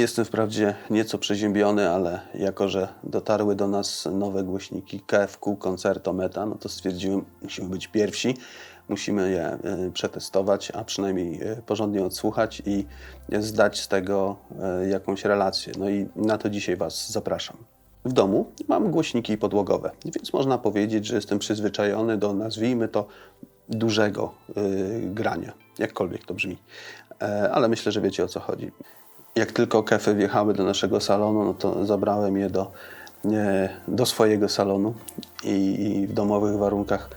Jestem wprawdzie nieco przeziębiony, ale jako, że dotarły do nas nowe głośniki KFQ Concerto Meta, no to stwierdziłem, musimy być pierwsi, musimy je e, przetestować, a przynajmniej e, porządnie odsłuchać i zdać z tego e, jakąś relację. No i na to dzisiaj Was zapraszam. W domu mam głośniki podłogowe, więc można powiedzieć, że jestem przyzwyczajony do, nazwijmy to, dużego y, grania, jakkolwiek to brzmi. E, ale myślę, że wiecie o co chodzi. Jak tylko kefy wjechały do naszego salonu, no to zabrałem je do, e, do swojego salonu i, i w domowych warunkach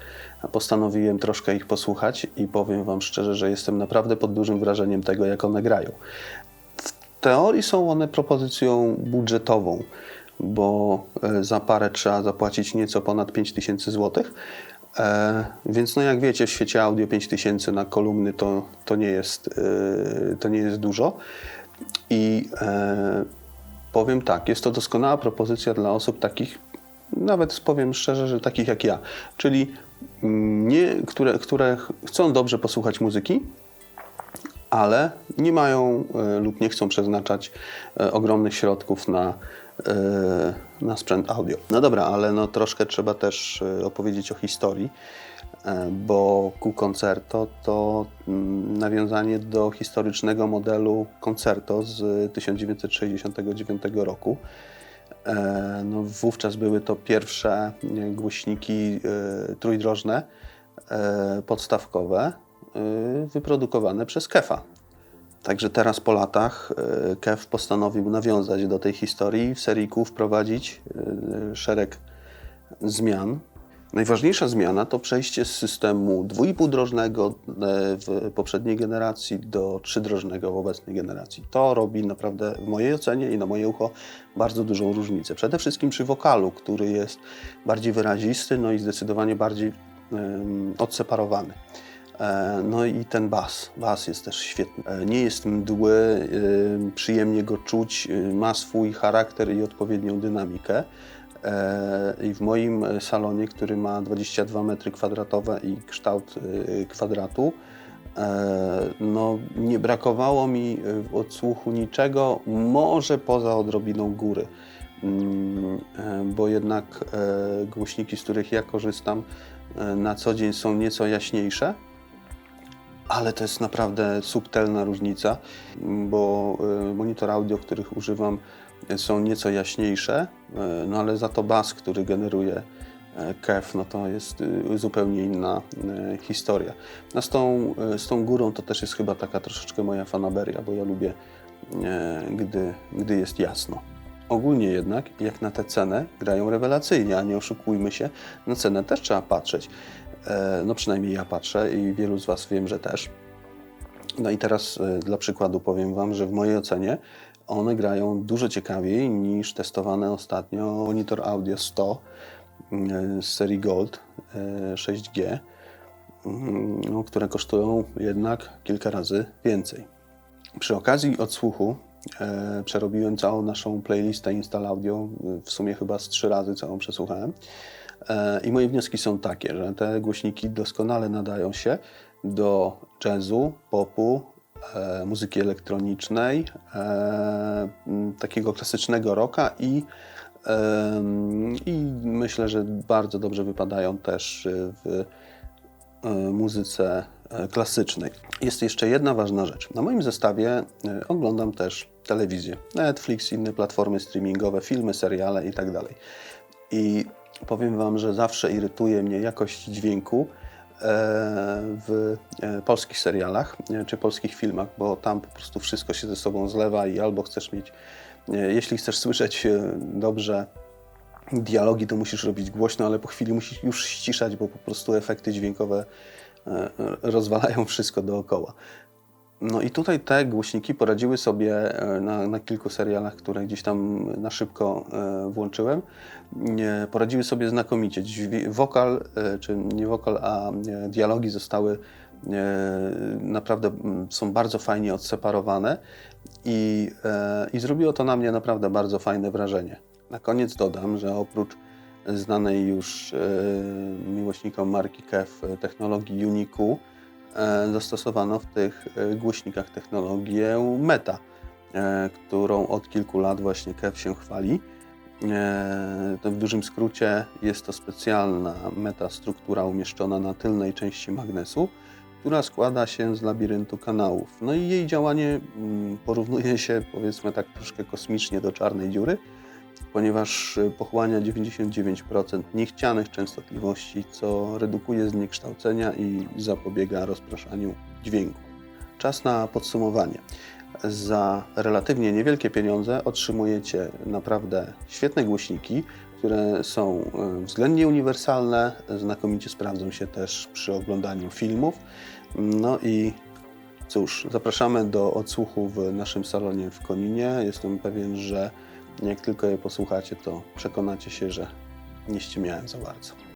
postanowiłem troszkę ich posłuchać i powiem Wam szczerze, że jestem naprawdę pod dużym wrażeniem tego, jak one grają. W teorii są one propozycją budżetową, bo e, za parę trzeba zapłacić nieco ponad 5000 zł. E, więc no jak wiecie, w świecie audio 5000 na kolumny to, to, nie, jest, e, to nie jest dużo. I e, powiem tak, jest to doskonała propozycja dla osób takich, nawet powiem szczerze, że takich jak ja, czyli mm, nie, które, które chcą dobrze posłuchać muzyki, ale nie mają e, lub nie chcą przeznaczać e, ogromnych środków na, e, na sprzęt audio. No dobra, ale no troszkę trzeba też e, opowiedzieć o historii, bo Q Concerto to mm, nawiązanie do historycznego modelu Concerto z 1969 roku. E, No, wówczas były to pierwsze e, głośniki e, trójdrożne, e, podstawkowe, e, wyprodukowane przez Kefa. Także teraz po latach e, Kef postanowił nawiązać do tej historii i w serii Q wprowadzić e, szereg zmian. Najważniejsza zmiana to przejście z systemu dwójpółdrożnego e, w poprzedniej generacji do trzydrożnego w obecnej generacji. To robi naprawdę w mojej ocenie i na moje ucho bardzo dużą różnicę. Przede wszystkim przy wokalu, który jest bardziej wyrazisty, no i zdecydowanie bardziej em, odseparowany. E, No i ten bas. Bas jest też świetny. E, Nie jest mdły, przyjemnie go czuć, ma swój charakter i odpowiednią dynamikę. E, I w moim e, salonie, który ma 22 metry kwadratowe i kształt y, kwadratu, e, no, nie brakowało mi w odsłuchu niczego, może poza odrobiną góry. Mm, e, Bo jednak e, głośniki, z których ja korzystam e, na co dzień są nieco jaśniejsze, ale to jest naprawdę subtelna różnica, bo monitor audio, których używam, są nieco jaśniejsze, y, no ale za to bas, który generuje e, KEF, no to jest y, zupełnie inna y, historia. No z, tą, z tą górą to też jest chyba taka troszeczkę moja fanaberia, bo ja lubię, e, gdy, gdy jest jasno. Ogólnie jednak, jak na tę cenę, grają rewelacyjnie, a nie oszukujmy się, na cenę też trzeba patrzeć. E, No przynajmniej ja patrzę i wielu z Was wiem, że też. No i teraz e, dla przykładu powiem Wam, że w mojej ocenie one grają dużo ciekawiej niż testowane ostatnio monitor Audio 100 e, z serii Gold e, 6G, mm, no, które kosztują jednak kilka razy więcej. Przy okazji odsłuchu e, przerobiłem całą naszą playlistę Install Audio, w sumie chyba z trzy razy całą przesłuchałem. E, I moje wnioski są takie, że te głośniki doskonale nadają się do jazzu, popu, e, muzyki elektronicznej, e, takiego klasycznego rocka i, em, i myślę, że bardzo dobrze wypadają też w e, muzyce e, klasycznej. Jest jeszcze jedna ważna rzecz. Na moim zestawie e, oglądam też telewizję, Netflix, inne platformy streamingowe, filmy, seriale itd. I powiem Wam, że zawsze irytuje mnie jakość dźwięku e, w e, polskich serialach e, czy polskich filmach, bo tam po prostu wszystko się ze sobą zlewa i albo chcesz mieć, e, jeśli chcesz słyszeć e, dobrze dialogi, to musisz robić głośno, ale po chwili musisz już ściszać, bo po prostu efekty dźwiękowe e, rozwalają wszystko dookoła. No i tutaj te głośniki poradziły sobie e, na, na kilku serialach, które gdzieś tam na szybko e, włączyłem. Poradziły sobie znakomicie. Wokal, e, czy nie wokal, a dialogi zostały naprawdę są bardzo fajnie odseparowane i, i zrobiło to na mnie naprawdę bardzo fajne wrażenie. Na koniec dodam, że oprócz znanej już miłośnikom marki KEF technologii Uniku, zastosowano w tych e, głośnikach technologię Meta. e, którą od kilku lat właśnie KEF się chwali. E, To w dużym skrócie jest to specjalna metastruktura umieszczona na tylnej części magnesu, która składa się z labiryntu kanałów. No i jej działanie mm, porównuje się powiedzmy tak troszkę kosmicznie do czarnej dziury, ponieważ y, pochłania 99% niechcianych częstotliwości, co redukuje zniekształcenia i zapobiega rozpraszaniu dźwięku. Czas na podsumowanie. Za relatywnie niewielkie pieniądze otrzymujecie naprawdę świetne głośniki, które są y, względnie uniwersalne, znakomicie sprawdzą się też przy oglądaniu filmów. No i cóż, zapraszamy do odsłuchu w naszym salonie w Koninie. Jestem pewien, że jak tylko je posłuchacie, to przekonacie się, że nie ściemiałem za bardzo.